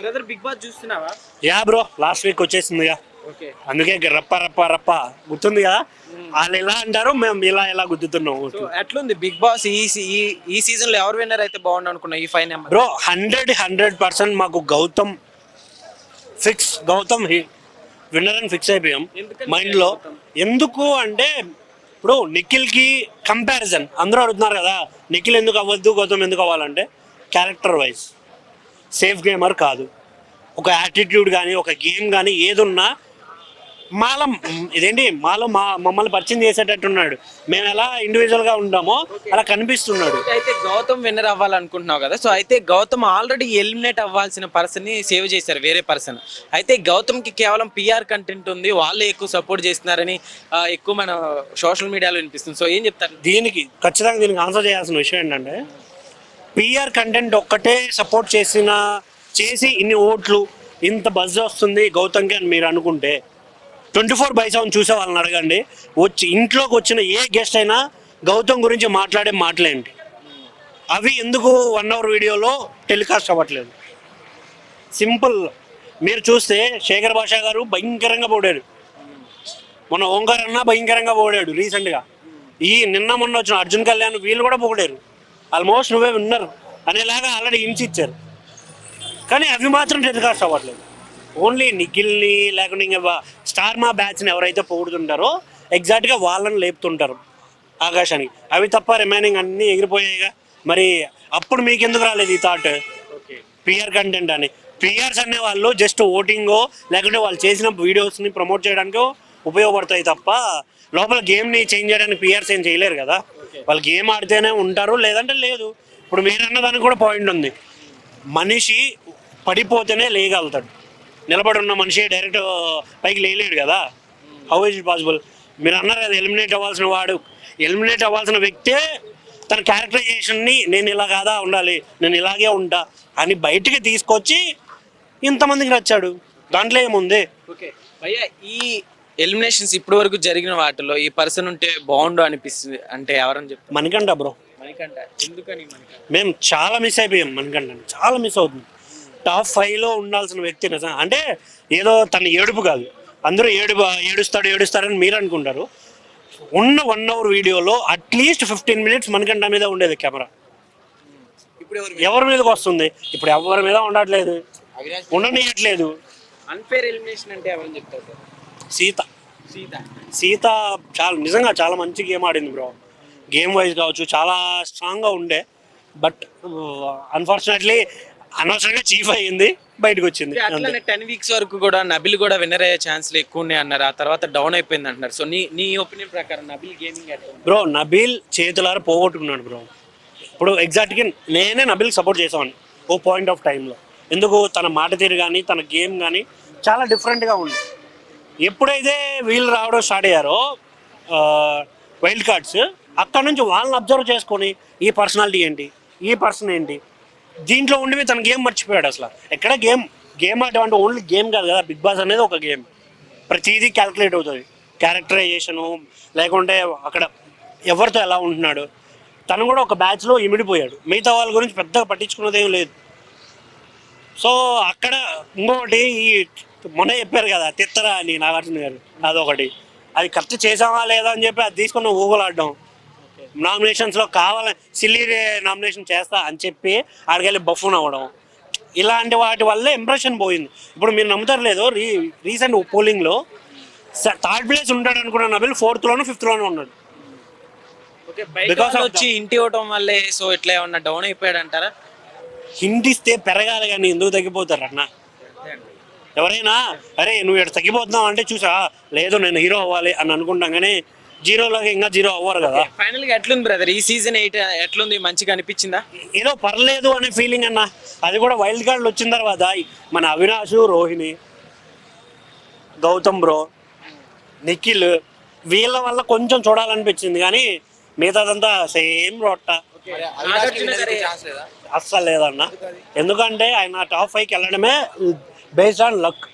Brother big boss చూస్తున్నావా? Yeah bro last week వచ్చేసిందిగా అందుకే రప్ప రప్ప రప్ప. గుర్తుంది కదా? వాళ్ళు ఎలా అంటారు మేము ఇలా ఎలా గుద్దుతున్నాం సో ఎట్లుంది బిగ్ బాస్ ఈ ఈ సీజన్లో ఎవరు విన్నర్ అయితే బాగుండు అనుకున్నా ఈ five number bro hundred hundred percent మాకు గౌతమ్ ఫిక్స్ గౌతమ్ విన్నర్ అని ఫిక్స్ అయిపోయాం. మైండ్లో? ఎందుకు అంటే ఇప్పుడు నిఖిల్కి కంపారిజన్ అందరూ అడుగుతున్నారు కదా నిఖిల్ ఎందుకు అవ్వద్దు గౌతమ్ ఎందుకు అవ్వాలంటే క్యారెక్టర్ వైజ్ సేఫ్ గేమర్ కాదు. ఒక యాటిట్యూడ్ కానీ ఒక గేమ్ కానీ ఏదున్నా మాలో ఇదేంటి? మాలో మా మమ్మల్ని పరిచయం చేసేటట్టున్నాడు. మేము ఎలా ఇండివిజువల్గా ఉంటామో అలా కనిపిస్తున్నాడు. అయితే గౌతమ్ విన్నర్ అవ్వాలనుకుంటున్నావు కదా? సో అయితే గౌతమ్ ఆల్రెడీ ఎలిమినేట్ అవ్వాల్సిన పర్సన్ని సేవ్ చేశారు వేరే పర్సన్ అయితే గౌతమ్కి కేవలం పిఆర్ కంటెంట్ ఉంది వాళ్ళే ఎక్కువ సపోర్ట్ చేస్తున్నారని ఎక్కువ మన సోషల్ మీడియాలో వినిపిస్తుంది. సో ఏం చెప్తారు? దీనికి ఖచ్చితంగా దీనికి ఆన్సర్ చేయాల్సిన విషయం ఏంటంటే పిఆర్ కంటెంట్ ఒక్కటే సపోర్ట్ చేసిన చేసి ఇన్ని ఓట్లు ఇంత బజ్ వస్తుంది గౌతమ్కి అని మీరు అనుకుంటే ట్వంటీ ఫోర్ బై సెవెన్ చూసే వాళ్ళని అడగండి. వచ్చి ఇంట్లోకి వచ్చిన ఏ గెస్ట్ అయినా గౌతమ్ గురించి మాట్లాడే మాటలేంటి అవి ఎందుకు వన్ అవర్ వీడియోలో టెలికాస్ట్ అవ్వట్లేదు? సింపుల్ మీరు చూస్తే శేఖర్ భాషా గారు భయంకరంగా పోడారు మొన్న ఓంకార్ అన్న భయంకరంగా పోడాడు రీసెంట్గా. ఈ నిన్న మొన్న వచ్చిన అర్జున్ కళ్యాణ్ వీళ్ళు కూడా పోడారు. ఆల్మోస్ట్ నువ్వే విన్నర్ అనేలాగా ఆల్రెడీ హింట్స్ ఇచ్చారు. కానీ అవి మాత్రం టెలికాస్ట్ అవ్వట్లేదు. ఓన్లీ నిఖిల్ని లేకుంటే ఇంకా స్టార్ మా బ్యాచ్ని ఎవరైతే పొగుడుతుంటారో ఎగ్జాక్ట్గా వాళ్ళని లేపుతుంటారు ఆకాశానికి. అవి తప్ప రిమైనింగ్ అన్నీ ఎగిరిపోయాయిగా. మరి అప్పుడు మీకు ఎందుకు రాలేదు ఈ థాట్ ఓకే. పిఆర్ కంటెంట్ అని. పిఆర్స్ అనే వాళ్ళు జస్ట్ ఓటింగో లేకుంటే వాళ్ళు చేసిన వీడియోస్ని ప్రమోట్ చేయడానికో ఉపయోగపడతాయి తప్ప లోపల గేమ్ని చేంజ్ చేయడానికి పిఆర్స్ ఏం చేయలేరు కదా. వాళ్ళు గేమ్ ఆడితేనే ఉంటారు లేదంటే లేదు. ఇప్పుడు మీరు అన్న దానికి కూడా పాయింట్ ఉంది. మనిషి పడిపోతేనే లేయగలుగుతాడు. నిలబడి ఉన్న మనిషి డైరెక్ట్ పైకి లేలేడు కదా. హౌ ఇస్ ఇట్ పాసిబుల్ మీరు అన్నారు కదా ఎలిమినేట్ అవ్వాల్సిన వాడు. ఎలిమినేట్ అవ్వాల్సిన వ్యక్తే తన క్యారెక్టరైజేషన్ని నేను ఇలా కాదా ఉండాలి నేను ఇలాగే ఉంటా అని బయటికి తీసుకొచ్చి ఇంతమందికి నచ్చాడు. దాంట్లో ఏముంది? ఓకే. భయ్యా ఈ ఎలిమినేషన్స్ ఇప్పటి వరకు జరిగిన వాటిలో ఈ పర్సన్ ఉంటే బాగుండు అనిపిస్తుంది. అంటే ఎవరని చెప్తారు? మనకంట బ్రో. మనకంట ఎందుకని మేము చాలా మిస్ అయిపోయాం మనకంట చాలా మిస్ అవుతుంది. టాప్ ఫైవ్లో ఉండాల్సిన వ్యక్తి నిజం. అంటే ఏదో తన ఏడుపు కాదు. అందరూ ఏడు ఏడుస్తాడు ఏడుస్తాడని మీరు అనుకుంటారు. ఉన్న వన్ అవర్ వీడియోలో అట్లీస్ట్ ఫిఫ్టీన్ మినిట్స్ మనకంట మీద ఉండేది కెమెరా. ఇప్పుడు ఎవరు మీదకి వస్తుంది? ఇప్పుడు ఎవరి మీద ఉండట్లేదు. ఉండనియట్లేదు. అన్ఫేర్ ఎలిమినేషన్ అంటే ఎవరని చెప్తారు? సీత. సీత. సీత చాలా నిజంగా చాలా మంచి గేమ్ ఆడింది బ్రో. గేమ్ వైజ్ కావచ్చు చాలా స్ట్రాంగ్గా ఉండే. బట్ అన్ఫార్చునేట్లీ అనవసరంగా చీఫ్ అయ్యింది బయటకు వచ్చింది. అట్లానే టెన్ వీక్స్ వరకు కూడా నబిల్ కూడా విన్నర్ అయ్యే ఛాన్స్లు ఎక్కువ ఉన్నాయి అన్నారు. ఆ తర్వాత డౌన్ అయిపోయింది అంటున్నారు. సో నీ నీ ఒపీనియన్ ప్రకారం నబిల్ గేమింగ్? బ్రో నబీల్ చేతులారా పోగొట్టుకున్నాడు బ్రో ఇప్పుడు ఎగ్జాక్ట్గా నేనే నబీల్ సపోర్ట్ చేసామని ఓ పాయింట్ ఆఫ్ టైంలో ఎందుకు? తన మాట తీరు కానీ తన గేమ్ కానీ చాలా డిఫరెంట్గా ఉంది ఎప్పుడైతే వీళ్ళు రావడం స్టార్ట్ అయ్యారో వైల్డ్ కార్డ్స్ అక్కడ నుంచి వాళ్ళని అబ్జర్వ్ చేసుకొని ఈ పర్సనాలిటీ ఏంటి ఈ పర్సన్ ఏంటి దీంట్లో ఉండి తన గేమ్ మర్చిపోయాడు అసలు. ఎక్కడ గేమ్ గేమ్ ఆడటం అంటే ఓన్లీ గేమ్ కాదు కదా బిగ్ బాస్ అనేది ఒక గేమ్. ప్రతిదీ క్యాలిక్యులేట్ అవుతుంది. క్యారెక్టరైజేషను లేకుంటే అక్కడ ఎవరితో ఎలా ఉంటున్నాడు. తను కూడా ఒక బ్యాచ్లో ఇమిడిపోయాడు. మిగతా వాళ్ళ గురించి పెద్దగా పట్టించుకున్నదేం లేదు. సో అక్కడ ఇంకొకటి ఈ మొన్న చెప్పారు కదా తిత్తరా అని నాగార్జున గారు అదొకటి. అది కరెక్ట్ చేసామా లేదా అని చెప్పి అది తీసుకుని ఊగలాడడం నామినేషన్స్లో కావాలని సిల్లీ నామినేషన్ చేస్తా అని చెప్పి ఆడికెళ్ళి బఫూన్ అవ్వడం. ఇలాంటి వాటి వల్లే ఇంప్రెషన్ పోయింది. ఇప్పుడు మీరు నమ్ముతారు లేదు రీ రీసెంట్ పోలింగ్లో థర్డ్ ప్లేస్ ఉంటాడు అనుకున్న నబిల్ ఫోర్త్లోనూ ఫిఫ్త్లోనూ ఉన్నాడు. of వచ్చి ఇంటి ఇవ్వటం వల్లే సో ఇట్లా ఏమన్నా డౌన్ అయిపోయాడు అంటారా హిండిస్తే పెరగాలి కానీ ఎందుకు తగ్గిపోతారు అన్న? ఎవరైనా అరే నువ్వు ఇక్కడ తగ్గిపోతున్నావు? అంటే చూసా లేదు నేను హీరో అవ్వాలి అని అనుకుంటాం కానీ జీరోలోకి ఇంకా జీరో అవ్వరు కదా. ఫైనల్గా ఎట్లుంది బ్రదర్ ఈ సీజన్ ఎయిట్ ఎట్లుంది? మంచిగా అనిపించిందా? ఏదో పర్లేదు అనే ఫీలింగ్ అన్న. అది కూడా వైల్డ్ కార్డులు వచ్చిన తర్వాత మన అవినాష్ రోహిణి గౌతమ్ బ్రో నిఖిల్ వీళ్ళ వల్ల కొంచెం చూడాలనిపించింది కానీ మిగతాదంతా సేమ్ రొట్ట అస్సలు లేదన్న. ఎందుకంటే ఆయన టాప్ ఫైవ్కి వెళ్ళడమే బేస్డ్ ఆన్ లక్.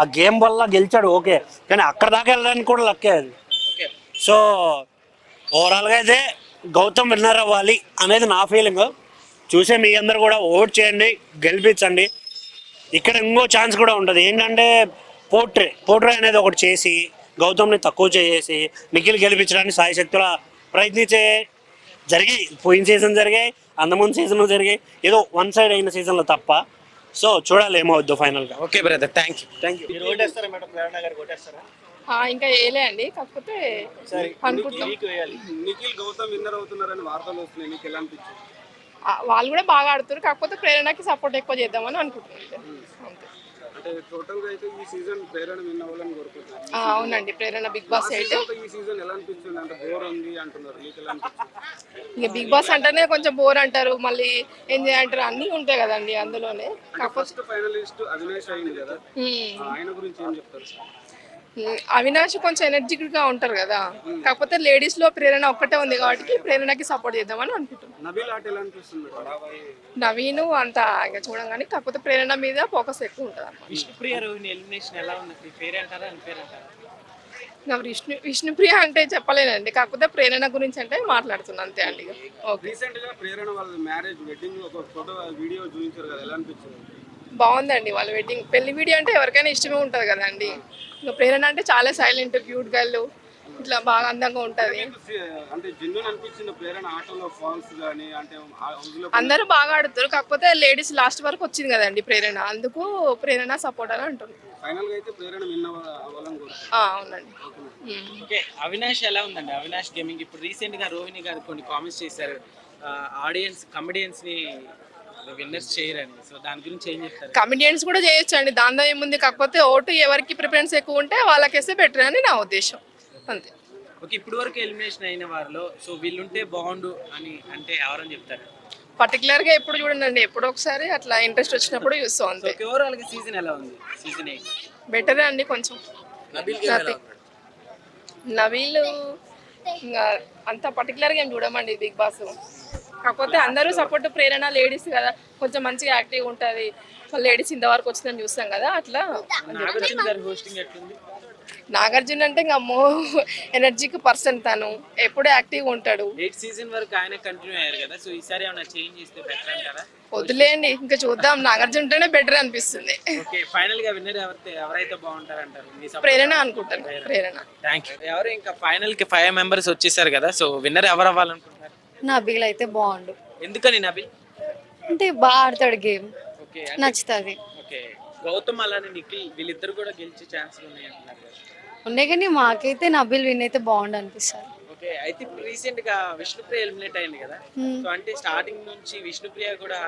ఆ గేమ్ వల్ల గెలిచాడు ఓకే. కానీ అక్కడ దాకా వెళ్ళడానికి కూడా లక్కే అది. సో ఓవరాల్గా అయితే గౌతమ్ విన్నర్ అవ్వాలి అనేది నా ఫీలింగ్. చూసే మీ అందరు కూడా ఓట్ చేయండి గెలిపించండి. ఇక్కడ ఇంకో ఛాన్స్ కూడా ఉంటుంది. ఏంటంటే పోర్ట్రే పోర్ట్రే అనేది ఒకటి చేసి గౌతమ్ని తక్కువ చేసి నిఖిల్ గెలిపించడానికి సాయి శక్తుల ప్రయత్నించే జరిగాయి. పోయిన సీజన్ జరిగాయి అంతముందు సీజన్లో జరిగాయి. ఏదో వన్ సైడ్ అయిన సీజన్లో తప్ప. సో చూడాలి ఏమవుద్దు ఫైనల్గా okay brother thank you thank you మీరు ఓటేస్తారా మేడం? ప్రేరణ గారికి ఓటేస్తారా ఆ, ఇంకా వేయలే అండి కాకపోతే అనుకుంటున్నాం. మీకు వేయాలి. నిఖిల్ గౌతమ్ విన్నర్ అవుతున్నారని వార్తలు వస్తున్నాయి. నీకు ఎలా అనిపించింది? ఆ, వాళ్ళు కూడా బాగా ఆడుతారు కాకపోతే ప్రేరణకి సపోర్ట్ ఎక్కువ చేద్దామని అనుకుంటున్నాం అంతే. అంటే టోటల్గా అయితే ఈ సీజన్ ప్రేరణ విన్ అవ్వాలని కోరుకుంటున్నాను. ఆ, అవునండి ప్రేరణ బిగ్ బాస్ ఎయిట్ ఈ సీజన్ ఎలా అనిపించింది? అంటే బోర్ ఉంది అంటున్నారు. నీకు ఎలా అనిపించింది? ఇంకా బిగ్ బాస్ అంటేనే కొంచెం బోర్ అంటారు మళ్ళీ ఎంజాయ్ అంటారు అన్నీ ఉంటాయి కదండి అందులోనే. ఫస్ట్ ఫైనలిస్ట్ అవినాష్ అయింది కదా. ఆయన గురించి ఏం చెప్తారు అవినాష్ కొంచెం ఎనర్జిటిక్గా ఉంటారు కదా. కాకపోతే లేడీస్లో ప్రేరణ ఒక్కటే ఉంది కాబట్టి ప్రేరణకి సపోర్ట్ చేద్దామని అనుకుంటున్నాం. నవీను అంత ఇంకా చూడంగానే కాకపోతే ప్రేరణ మీద ఫోకస్ ఎక్కువ ఉంటుంది ఇంకా విష్ణు విష్ణుప్రియ అంటే చెప్పలేనండి. కాకపోతే ప్రేరణ గురించి అంటే మాట్లాడుతున్నాను అంతే అండి. ఓకే రీసెంట్గా ప్రేరణ వాళ్ళ మ్యారేజ్ వెడ్డింగ్ ఒక ఫోటో వీడియో చూపించారు కదా. ఎలా అనిపించింది? బాగుందండి వాళ్ళ వెడ్డింగ్ పెళ్ళి వీడియో అంటే ఎవరికైనా ఇష్టమే ఉంటుంది కదండి. ఇంకా ప్రేరణ అంటే చాలా సైలెంట్ క్యూట్ గర్ల్ ఇట్లా బాగా అందంగా ఉంటుంది. అందరూ బాగా ఆడుతారు. కాకపోతే లేడీస్ లాస్ట్ వరకు వచ్చింది కదండి ప్రేరణ. అందుకు ప్రేరణ సపోర్ట్ అని అంటుంది ఫైనల్గా అయితే ప్రేరణ విన్ అవ్వాలని కోరుకుంటున్నాను ఆ, అవునండి. అవినాష్ ఎలా ఉందండి? అవినాష్ గేమింగ్ ఇప్పుడు రీసెంట్గా రోహిణి గారు కొన్ని కామెంట్స్ చేశారు. ఆడియన్స్ కమెడియన్స్ని విన్నర్స్ చేయరని సో దాని గురించి ఏం చెప్తారు? కమెడియన్స్ కూడా చేయొచ్చు అండి దానిలో ఏముంది కాకపోతే ఓటు ఎవరికి ప్రిఫరెన్స్ ఎక్కువ ఉంటే వాళ్ళకేస్తే బెటర్ అని నా ఉద్దేశం. అంతే. ఓకే ఇప్పుడు వరకు ఎలిమినేషన్ అయిన వారిలో సో వీళ్ళుంటే బాగుండు అని అంటే ఎవరని చెప్తారు? పర్టికులర్గా ఎప్పుడు చూడండి ఎప్పుడో ఒకసారి అట్లా ఇంట్రెస్ట్ వచ్చినప్పుడు చూస్తాం అంతే. ఓకే ఓవరాల్గా సీజన్ ఎలా ఉంది? సీజన్ ఎయిట్ బెటర్ అండి కొంచెం. నవీల్ ఇంకా అంత పర్టికులర్గా ఏం చూడమండి బిగ్ బాస్. కాకపోతే అందరూ సపోర్ట్ ప్రేరణ లేడీస్ కదా. కొంచెం మంచిగా యాక్టివ్ ఉంటుంది. లేడీస్ ఇంతవరకు వచ్చిందని చూస్తాం కదా అట్లా. నాగార్జున అంటే ఇంకా మో ఎనర్జిక్ పర్సన్ తను. ఎప్పుడు యాక్టివ్గా ఉంటాడు. సీజన్ వరకు ఆయన కంటిన్యూ అయ్యారు కదా సో ఈసారి ఏమైనా చేంజ్ చేస్తే బెటర్ అంటారా? వదిలేయండి ఇంకా చూద్దాం. నాగార్జున ఉంటేనే బెటర్ అనిపిస్తుంది. ఓకే ఫైనల్గా విన్నర్ ఎవరైతే ఎవరైతే బాగుంటారు అంటారు ప్రేరణ అనుకుంటాను ప్రేరణ. థ్యాంక్ యూ ఎవరు ఇంకా ఫైనల్కి ఫైవ్ మెంబర్స్ వచ్చేసారు కదా సో విన్నర్ ఎవరు అవ్వాలనుకుంటున్నారు? నబీల్ అయితే బాగుండు. ఎందుకని నబిల్? అంటే బాగా ఆడతాడు గేమ్. ఓకే నచ్చుతుంది. ఓకే గౌతమ్ అలానే నిఖిల్ వీళ్ళిద్దరు కూడా గెలిచే ఛాన్సులు ఉన్నాయి. ఉండే కానీ మాకైతే నబీల్ విన్ అయితే బాగుండు అనిపిస్తుంది. ఓకే అయితే రీసెంట్గా విష్ణుప్రియ ఎలిమినేట్ అయింది కదా. సో అంటే స్టార్టింగ్ నుంచి విష్ణుప్రియ కూడా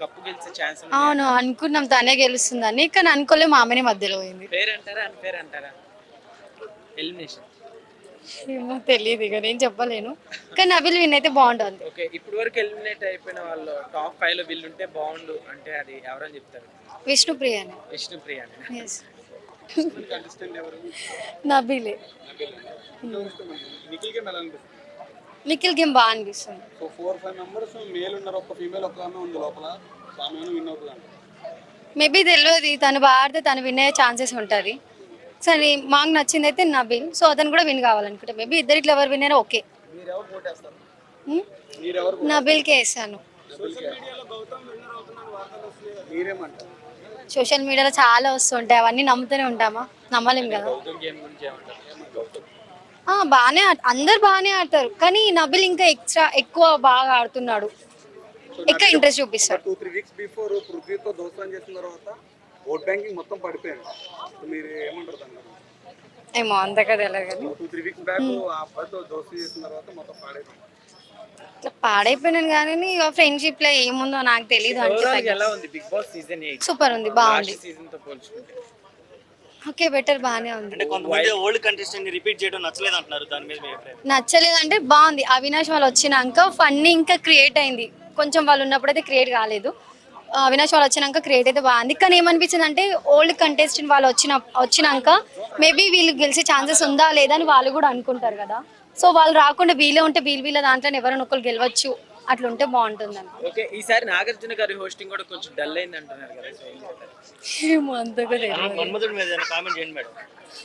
కప్పు గెలిచే ఛాన్స్ అవును అనుకున్నాం తనే గెలుస్తుందని కానీ అనుకోలే మా ఆమెనే మధ్యలో పోయింది. పేరు అంటారా అని పేరు అంటారా? ఎలిమినేషన్ ఏమో తెలియదు ఇక నేను చెప్పలేను. కానీ నబీల్ విన్ అయితే బాగుంటుంది. ఓకే ఇప్పుడు వరకు ఎలిమినేట్ అయిపోయిన వాళ్ళు టాప్ ఫైవ్లో వీళ్ళు ఉంటే బాగుండు అంటే అది ఎవరని చెప్తారు? విష్ణుప్రియ అని విష్ణుప్రియ అని ఎవరు? నబీలే నిఖిల్ గేమ్ ఎలా అనిపిస్తుంది? నిఖిల్ గేమ్ బాగా అనిపిస్తుంది? So four five members male ఉన్నారు ఒక ఫీమేల్ ఒక ఆమె ఉంది లోపల. సో ఆమె విన్ అవుతుంది అంట మేబీ తెలియదు తను బాగా ఆడితే తను విన్ అయ్యే ఛాన్సెస్ ఉంటుంది. సరే మాకు నచ్చింది అయితే నబీల్ సో అతను కూడా విన్ కావాలనుకుంటా. మేబీ ఇద్దరు ఇట్లా ఎవరు విన్ అయినా ఓకే. మీరు ఎవరు ఓటేస్తారు హ్మ్? మీరు ఎవరు నబీల్కే వేసాను సోషల్ మీడియాలో గౌతమ్ విన్నర్ అవుతుందని వార్తలు వస్తున్నాయి మీరేమంటారు? సోషల్ మీడియాలో చాలా వస్తుంటాయి అవన్నీ నమ్ముతూనే ఉంటామా? నమ్మలేం కదా. బాగానే ఆడ అందరు బాగానే ఆడతారు కానీ నబిల్ ఇంకా ఎక్స్ట్రా ఎక్కువ బాగా ఆడుతున్నాడు. ఎక్కువ ఇంట్రెస్ట్ చూపిస్తాడు. ఓట్ బ్యాంకింగ్ మొత్తం పడిపోయింది. మీరు ఏమంటారు దాని ఏమో అంతగా తెలియదు కానీ. టూ త్రీ వీక్స్ బ్యాక్ ఆ అబ్బాయితో దోస్తీ చేసిన తర్వాత మొత్తం పాడైపోయింది. ఇట్లా పాడైపోయినాను కానీ ఫ్రెండ్షిప్లో ఏముందో నాకు తెలియదు అంటే ఎలా ఉంది? Big boss season eight super ఉంది బాగుంది. లాస్ట్ సీజన్తో పోల్చుకుంటే. ఓకే బెటర్ బాగానే ఉంది. అంటే కొంతమంది ఓల్డ్ కంటెస్టెంట్ రిపీట్ చేయడం నచ్చలేదు అంటున్నారు. దాని మీద మీ అభిప్రాయం? నచ్చలేదు అంటే బాగుంది. అవినాష్ వాళ్ళు వచ్చినాక ఫన్నీ ఇంకా క్రియేట్ అయింది. కొంచెం వాళ్ళు ఉన్నప్పుడైతే క్రియేట్ కాలేదు. అవినాష్ వాళ్ళు వచ్చినాక క్రియేట్ అయితే బాగుంది. కానీ ఏమనిపించింది అంటే ఓల్డ్ కంటెస్టెంట్ వాళ్ళు వచ్చిన వచ్చినాక మేబీ వీళ్ళు గెలిచే ఛాన్సెస్ ఉందా లేదా అని వాళ్ళు కూడా అనుకుంటారు కదా. సో వాళ్ళు రాకుండా వీళ్ళే ఉంటే వీళ్ళు వీళ్ళ దాంట్లో ఎవరైనా ఒకరు గెలవచ్చు. అట్లా ఉంటే బాగుంటుంది అని ఓకే ఈసారి నాగార్జున గారి హోస్టింగ్ కూడా కొంచెం డల్ అయింది అంటున్నారు కదా సో ఏం చెప్తారు? ఏమో అంతగా తెలియదు మన్మధుడి మీద కామెంట్ చేయండి మేడం.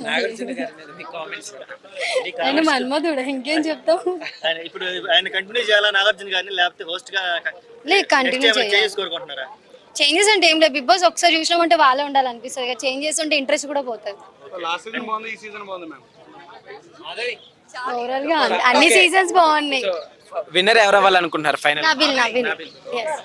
నాగార్జున గారి మీద మీ కామెంట్స్ నేను మన్మధుడు ఇంకేం చెప్తావు? ఆయన ఇప్పుడు ఆయన కంటిన్యూ చేయాలా నాగార్జున గారిని లేకపోతే హోస్ట్గా లే కంటిన్యూ చేంజెస్ అంటే ఏం లేదు బిగ్ బాస్ ఒకసారి చూసినామంటే వాళ్ళే ఉండాలనిపిస్తుంది ఇక. చేంజెస్ ఉంటే ఇంట్రెస్ట్ కూడా పోతుంది. లాస్ట్ సీజన్ బాగుంది ఈ సీజన్ బాగుంది మ్యామ్ ఓవరాల్గా అన్ని సీజన్స్ బాగున్నాయి. విన్నర్ ఎవరు అవ్వాలనుకుంటున్నారు? Final Nabeel Nabeel yes